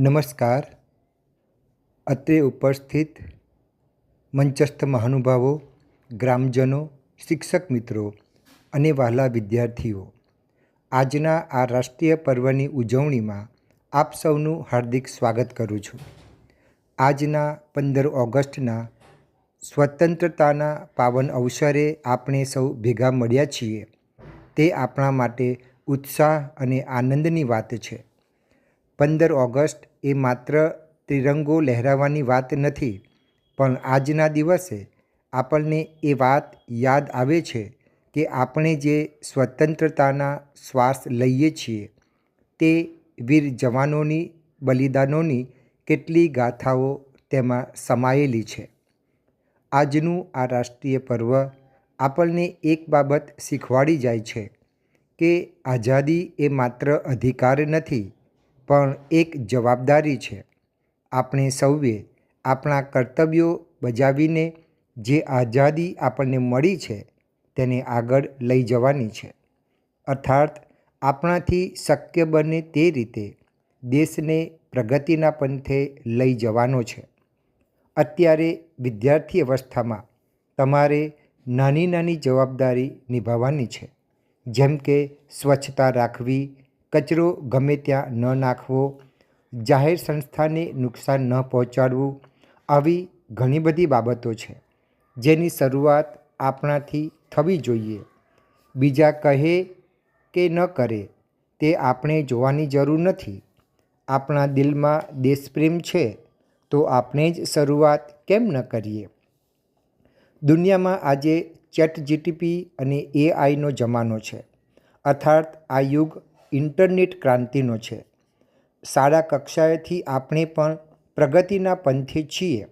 નમસ્કાર. અત્રે ઉપસ્થિત મંચસ્થ મહાનુભાવો, ગ્રામજનો, શિક્ષક મિત્રો અને વહાલા વિદ્યાર્થીઓ, આજના આ રાષ્ટ્રીય પર્વની ઉજવણીમાં આપ સૌનું હાર્દિક સ્વાગત કરું છું. આજના પંદર ઓગસ્ટના સ્વતંત્રતાના પાવન અવસરે આપણે સૌ ભેગા મળ્યા છીએ. તે આપણા માટે ઉત્સાહ અને આનંદની વાત છે. પંદર ઓગસ્ટ એ માત્ર ત્રિરંગો લહેરાવવાની વાત નથી, પણ આજના દિવસે આપણને એ વાત યાદ આવે છે કે આપણે જે સ્વતંત્રતાના શ્વાસ લઈએ છીએ, તે વીર જવાનોની બલિદાનોની કેટલી ગાથાઓ તેમાં સમાયેલી છે. આજનું આ રાષ્ટ્રીય પર્વ આપણને એક બાબત શીખવાડી જાય છે કે આઝાદી એ માત્ર અધિકાર નથી પણ એક જવાબદારી છે. આપણે સૌએ આપણા કર્તવ્યો બજાવીને જે આઝાદી આપણને મળી છે તેને આગળ લઈ જવાની છે. અર્થાત, આપણાથી શક્ય બને તે રીતે દેશને પ્રગતિના પંથે લઈ જવાનો છે. અત્યારે વિદ્યાર્થી અવસ્થામાં તમારે નાની નાની જવાબદારી નિભાવવાની છે. જેમ કે સ્વચ્છતા રાખવી કચરો ગમે ત્યાં ન નાખવો, જાહેર સંસ્થાને નુકસાન ન પહોંચાડવું, આવી ઘણી બધી બાબતો છે. જેની શરૂઆત આપણાથી થવી જોઈએ. બીજા કહે કે ન કરે તે આપણે જોવાની જરૂર નથી. આપણા દિલમાં દેશપ્રેમ છે તો આપણે જ શરૂઆત કેમ ન કરીએ? દુનિયામાં આજે ચેટ જીટીપી અને એઆઈનો જમાનો છે. અર્થાત આ યુગ ઇન્ટરનેટ ક્રાંતિનો છે. શાળા કક્ષાએથી આપણે પણ પ્રગતિના પંથે છીએ.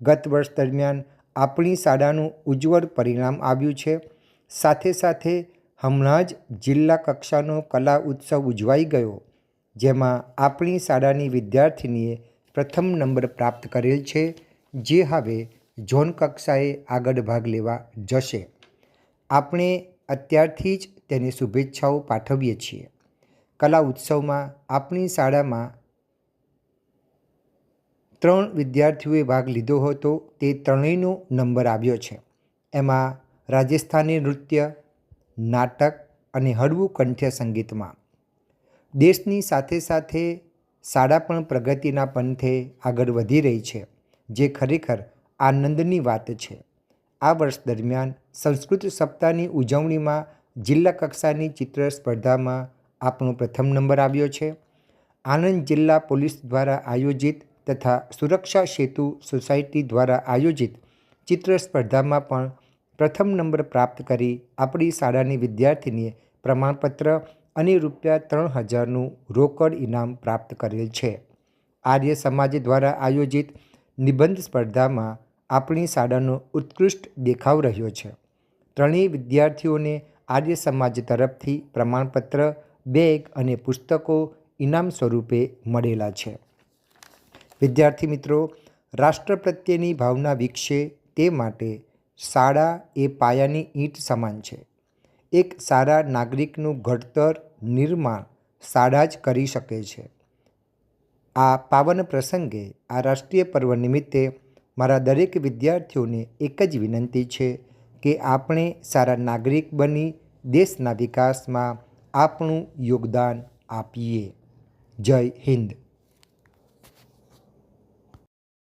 ગત વર્ષ દરમિયાન આપણી શાળાનું ઉજ્જવળ પરિણામ આવ્યું છે. સાથે સાથે હમણાં જ જિલ્લા કક્ષાનો કલા ઉત્સવ ઉજવાઈ ગયો, જેમાં આપણી શાળાની વિદ્યાર્થિનીએ પ્રથમ નંબર પ્રાપ્ત કરેલ છે, જે હવે ઝોન કક્ષાએ આગળ ભાગ લેવા જશે. આપણે અત્યારથી જ તેની શુભેચ્છાઓ પાઠવીએ છીએ. કલા ઉત્સવમાં આપણી શાળામાં ત્રણ વિદ્યાર્થીઓએ ભાગ લીધો હતો. તે ત્રણેયનો નંબર આવ્યો છે. એમાં રાજસ્થાની નૃત્ય, નાટક અને હળવું કંઠ્ય સંગીતમાં. દેશની સાથે સાથે શાળા પણ પ્રગતિના પંથે આગળ વધી રહી છે, જે ખરેખર આનંદની વાત છે. આ વર્ષ દરમિયાન સંસ્કૃત સપ્તાહની ઉજવણીમાં જિલ્લા કક્ષાની ચિત્ર સ્પર્ધામાં આપણો પ્રથમ નંબર આવ્યો છે. આણંદ જિલ્લા પોલીસ દ્વારા આયોજિત તથા સુરક્ષા સેતુ સોસાયટી દ્વારા આયોજિત ચિત્ર સ્પર્ધામાં પણ પ્રથમ નંબર પ્રાપ્ત કરી આપણી શાળાની વિદ્યાર્થીનીએ પ્રમાણપત્ર અને રૂપિયા ત્રણ હજારનું રોકડ ઇનામ પ્રાપ્ત કરેલ છે. આર્ય સમાજ દ્વારા આયોજિત નિબંધ સ્પર્ધામાં આપણી શાળાનો ઉત્કૃષ્ટ દેખાવ રહ્યો છે. ત્રણેય વિદ્યાર્થીઓને આર્ય સમાજ તરફથી પ્રમાણપત્ર બેગ અને પુસ્તકો ઇનામ સ્વરૂપે મળેલા છે. વિદ્યાર્થી મિત્રો, રાષ્ટ્ર પ્રત્યેની ભાવના વિકસે તે માટે શાળા એ પાયાની ઈંટ સમાન છે. એક સારા નાગરિકનું ઘડતર નિર્માણ શાળા જ કરી શકે છે. આ પાવન પ્રસંગે આ રાષ્ટ્રીય પર્વ નિમિત્તે મારા દરેક વિદ્યાર્થીઓને એક જ વિનંતી છે કે આપણે સારા નાગરિક બની દેશના વિકાસમાં આપણું યોગદાન આપીએ. જય હિન્દ.